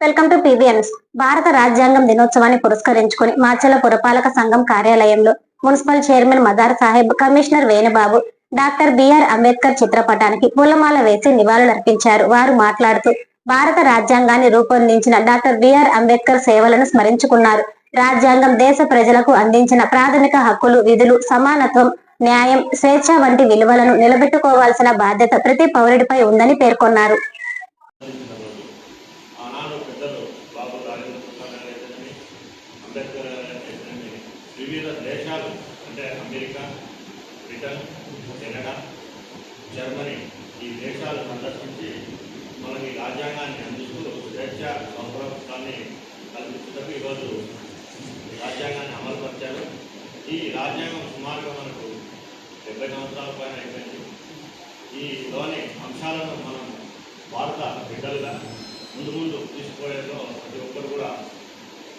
Welcome to పివిఎన్స్ భారత రాజ్యాంగం దినోత్సవాన్ని పురస్కరించుకుని మాచల పురపాలక సంఘం కార్యాలయంలో municipal chairman Madar Saheb commissioner Venubabu doctor B R Ambedkar చిత్రపటానికి పూలమాల వేసి నివాళులర్పించారు. వారు మాట్లాడుతూ భారత రాజ్యాంగాన్ని రూపొందించిన డాక్టర్ బిఆర్ అంబేద్కర్ సేవలను స్మరించుకున్నారు. రాజ్యాంగం దేశ ప్రజలకు అందించిన ప్రాథమిక హక్కులు విధులు సమానత్వం న్యాయం స్వేచ్ఛ వంటి విలువలను నిలబెట్టుకోవాల్సిన బాధ్యత ప్రతి పౌరుడిపై ఉందని పేర్కొన్నారు అందించిన రోజు ఆనాడు పెద్దలు బాబు రాజేంద్ర ప్రసాద్ గారు అయితేనేమి అంబేద్కర్ గారు అయితేనేమి వివిధ దేశాలు అంటే అమెరికా బ్రిటన్ కెనడా జర్మనీ ఈ దేశాలు సందర్శించి మనకి రాజ్యాంగాన్ని అందిస్తూ స్వేచ్ఛ సంప్రభుత్వాన్ని కల్పించడానికి ఈరోజు రాజ్యాంగాన్ని అమలుపరిచారు. ఈ రాజ్యాంగం సుమారుగా మనకు డెబ్బై సంవత్సరాల పైన అయిపోయింది. ఈలోని అంశాలను మనం భారత బిడ్డలుగా ముందు ముందు తీసుకుపోయేలో ప్రతి ఒక్కరు కూడా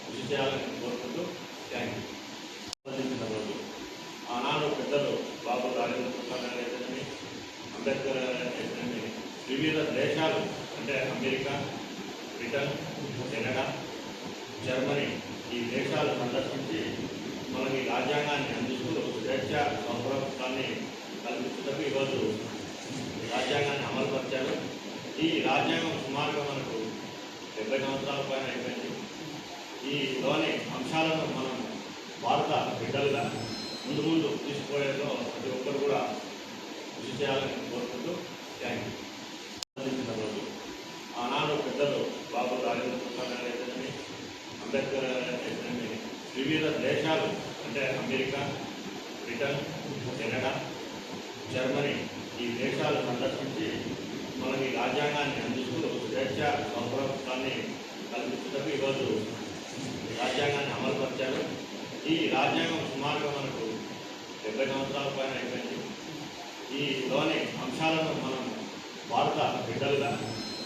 కృషి చేయాలని కోరుకుంటూ థ్యాంక్ యూ సంబంధించిన రోజు ఆనాడు పెద్దలు బాబు రాజేంద్ర ప్రసాద్ గారు అయితేనేమి అంబేద్కర్ వివిధ దేశాలు అంటే అమెరికా బ్రిటన్ కెనడా జర్మనీ ఈ దేశాలు సందర్శించి మనకి రాజ్యాంగాన్ని అందిస్తూ స్వేచ్ఛ సంప్రభుత్వాన్ని కల్పించడానికి ఈరోజు ఈ రాజ్యాంగాన్ని అమలుపరిచారు. ఈ రాజ్యాంగం సుమారుగా మనకు డెబ్బై సంవత్సరాల పైన అయిపోయింది. ఈలోని అంశాలను మనం భారత బిడ్డలుగా ముందు ముందు తీసుకుపోయేలో ప్రతి ఒక్కరు కూడా కృషి చేయాలని కోరుకుంటూ థ్యాంక్ యూ రోజు ఆనాడు పెద్దలు బాబు రాజేంద్ర ప్రసాద్ గారు అంబేద్కర్ గారు అయితేనేమి వివిధ దేశాలు అంటే అమెరికా బ్రిటన్ కెనడా జర్మనీ ఈ దేశాలు సందర్శించి మనకి రాజ్యాంగాన్ని అందిస్తూ స్వేచ్ఛ సంప్రదాయాన్ని కల్పించడానికి ఈరోజు రాజ్యాంగాన్ని అమలుపరిచారు. ఈ రాజ్యాంగం సుమారుగా మనకు డెబ్బై సంవత్సరాల పైన అయిపోయింది. ఈ లోని అంశాలను మనం భారత బిడ్డలుగా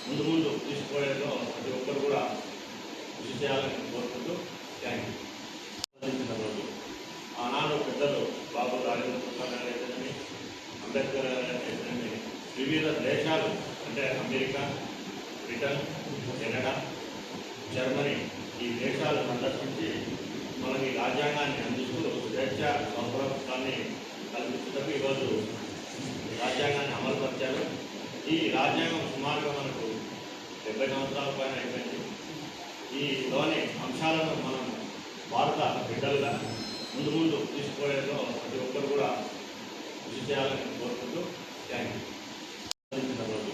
ముందు ముందు తీసుకుపోయేలో ప్రతి ఒక్కరు కూడా కృషి చేయాలని కోరుకుంటూ థ్యాంక్ యూ రోజు ఆనాడు పెద్దలు బాబు రాజేంద్ర ప్రసాద్ అంబేద్కర్ గారు వివిధ దేశాలు అంటే అమెరికా బ్రిటన్ కెనడా జర్మనీ ఈ దేశాలు సందర్శించి మనకి రాజ్యాంగాన్ని అందిస్తూ స్వేచ్ఛ సంప్రదాయాన్ని కల్పించడానికి ఈరోజు రాజ్యాంగాన్ని అమలుపరిచారు ఈ రాజ్యాంగం సుమారుగా మనకు డెబ్బై సంవత్సరాల పైన అయిపోయింది. ఈ లోని అంశాలను మనం భారత బిడ్డలుగా ముందు ముందు తీసుకుపోయేలో ప్రతి ఒక్కరు కూడా కృషి చేయాలని కోరుకుంటూ థ్యాంక్ యూ రోజు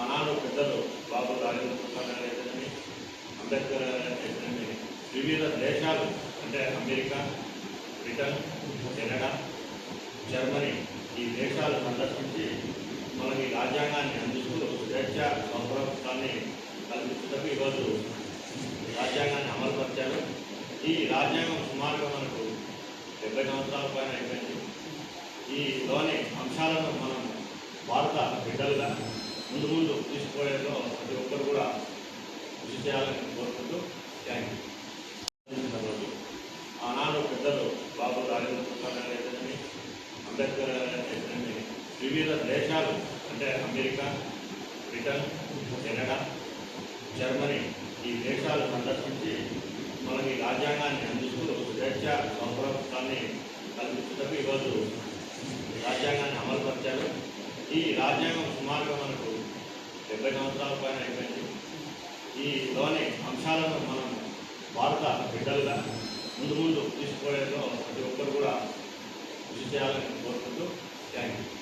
ఆనాడు పెద్దలు బాబు రాజేంద్ర ప్రసాద్ గారు అంబేద్కర్ గారు వివిధ దేశాలు అంటే అమెరికా బ్రిటన్ కెనడా జర్మనీ ఈ దేశాలు సందర్శించి మనకి రాజ్యాంగాన్ని అందిస్తూ స్వేచ్ఛ సంప్రదాయాన్ని కల్పించడం ఈరోజు రాజ్యాంగాన్ని అమలుపరిచారు. ఈ రాజ్యాంగం సుమారుగా మనకు డెబ్బై సంవత్సరాల పైన అయిపోయింది. ఈలోని అంశాలను మనం భారత బిడ్డలుగా ముందు ముందు తీసుకుపోయేలో ప్రతి ఒక్కరు కూడా కృషి చేయాలని కోరుకుంటూ థ్యాంక్ యూ. ఆనాడు పెద్దలు బాబు రాజేంద్ర ప్రసాద్ గారు అంబేద్కర్ గారు వివిధ దేశాలు అంటే అమెరికా బ్రిటన్ కెనడా జర్మనీ ఈ దేశాలు సందర్శించి మనకి రాజ్యాంగాన్ని అందిస్తూ స్వేచ్ఛ సంప్రదాయాన్ని కల్పించడానికి ఈరోజు ఈ రాజ్యాంగాన్ని అమలుపరిచారు. ఈ రాజ్యాంగం సుమారుగా మనకు డెబ్బై సంవత్సరాల పైన అయిపోయింది. ఈలోని అంశాలను మనం భారత బిడ్డలుగా ముందు ముందు తీసుకుపోయేలో ప్రతి ఒక్కరు కూడా కృషి చేయాలని కోరుకుంటూ థ్యాంక్ యూ.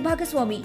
ಭಾಗಸ್ವಾಮಿ.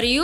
మరియు